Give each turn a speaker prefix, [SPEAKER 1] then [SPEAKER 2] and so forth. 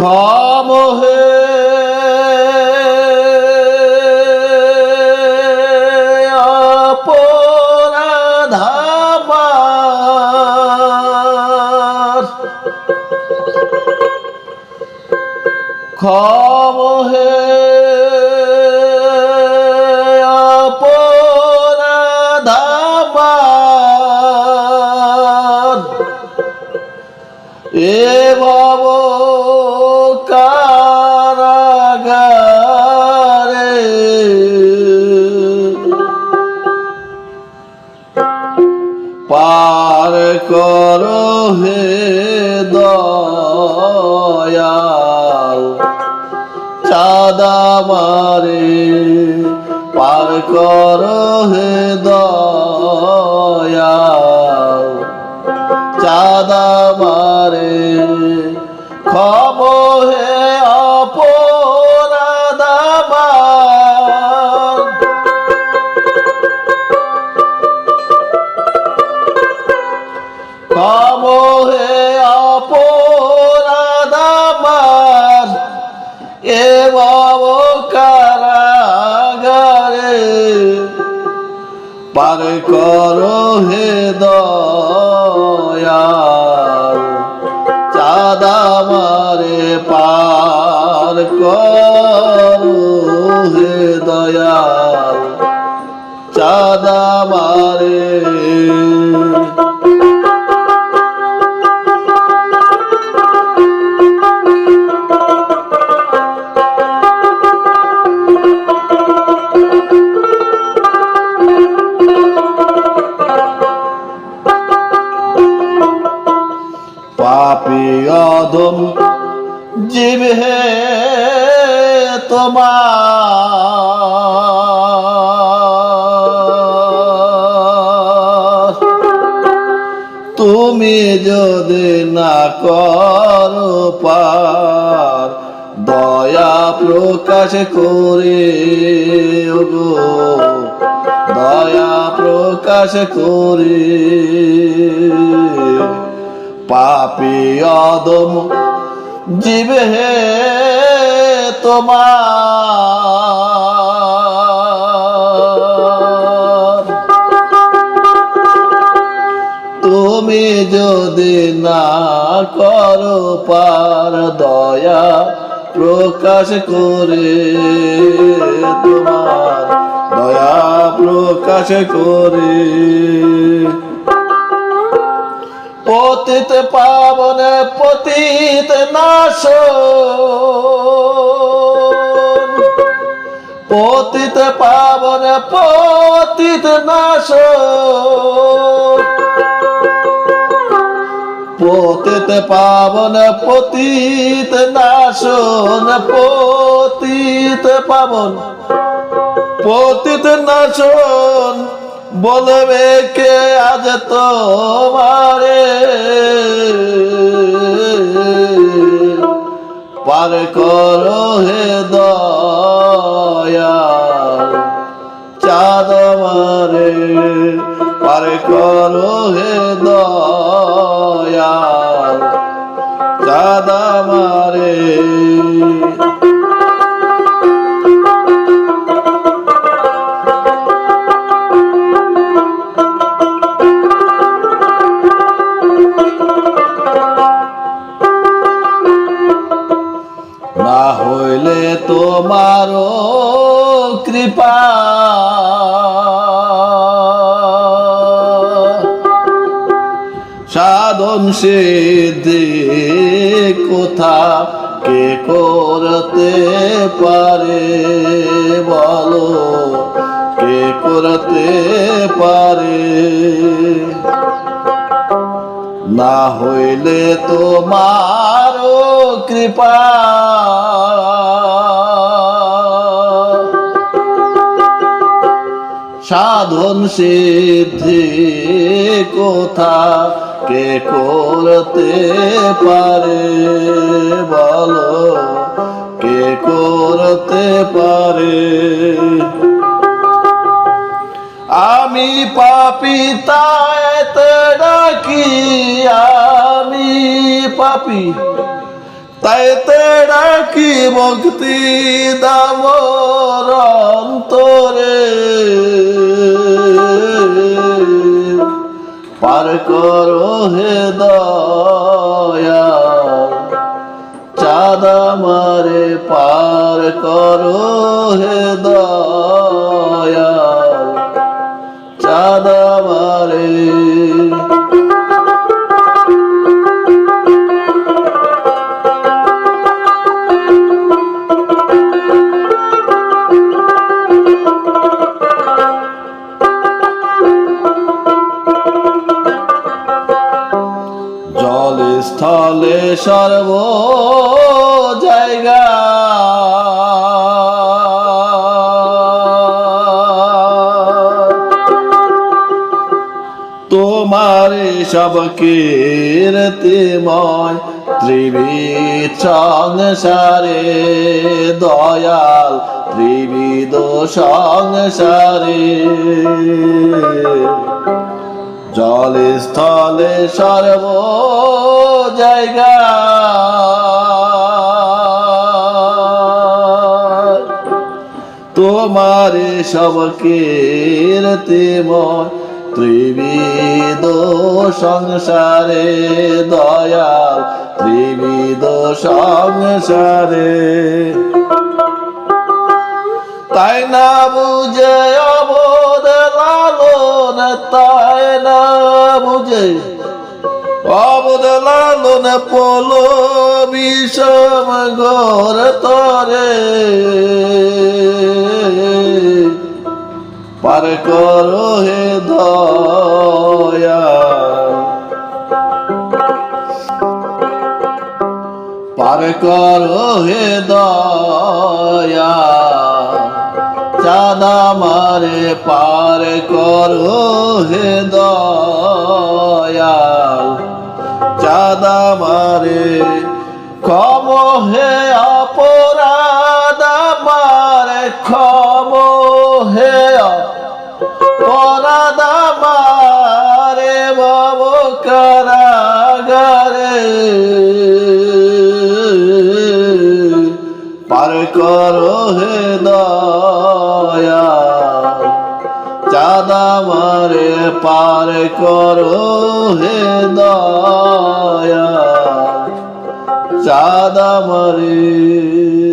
[SPEAKER 1] ক্ষমহে অপরাধাবার ক্ষমহে অপরাধাবার এ ভব চাঁদা মারে পার কর হে দয়াল। চাঁদা মারে খব হে পার করো হে দয়াল। চাঁদা মারে পার করো হে দয়াল। চাঁদা মারে জীব হে তোমার। তুমি যদি না করো পার, দয়া প্রকাশ করে গো। দয়া প্রকাশ করে পাপি জীবে হে তোমার। তুমি যদি না করো পার দয়া প্রকাশ করে, তোমার দয়া প্রকাশ করে। পতিত পাবন পতিত নাশ পতিত পাবন পতিত নাশ পতিত পাবন পতিত নাশন, পতিত পাবন, পতিত নাশন। বলবে কে আজ তোমারে? পার করো হে দয়া চাঁদ মারে পার করো হে দয়া না হইলে তোমারও কৃপা। সাধন সিদ্ধি কোথা, কে করতে পারে বলো? কে করতে পারে? না হইলে তোমারও কৃপা। সাধন সিদ্ধি কোথা? কে করতে পারে বলো? কে করতে পারে? আমি পাপি তাই তো ডাকি, আমি পাপি তাই তেরা কি মুক্তি দামর অন্তরে পার করো হে দয়া চাঁদা মারে পার করো হে দয়া সর্ব জায়গা তোমার সব কীর্তিময় ত্রিবিধ সংসারে দয়াল ত্রিবিধ সংসারে জলে স্থলে সর্ব জায়গা। তোমার সব কীর্তিময় ত্রিবিদ সংসারে দয়াল ত্রিবিদ সংসারে। তাই না বুঝে অবোধ লালন তাই না বুঝে অবোধ লালন পোলো বিষম ঘর তরে পার করো হে দয়া পার করো হে দয়া চাঁদা মারে পার করো হে দয়া চাঁদা মারে কম হে অপরাধ মারে ক্ষম হে অপরাধ মারে বাব কারাগারে। পার করো হে দয়া চাঁদা মারে পার করো হে দয়া চাঁদা মারে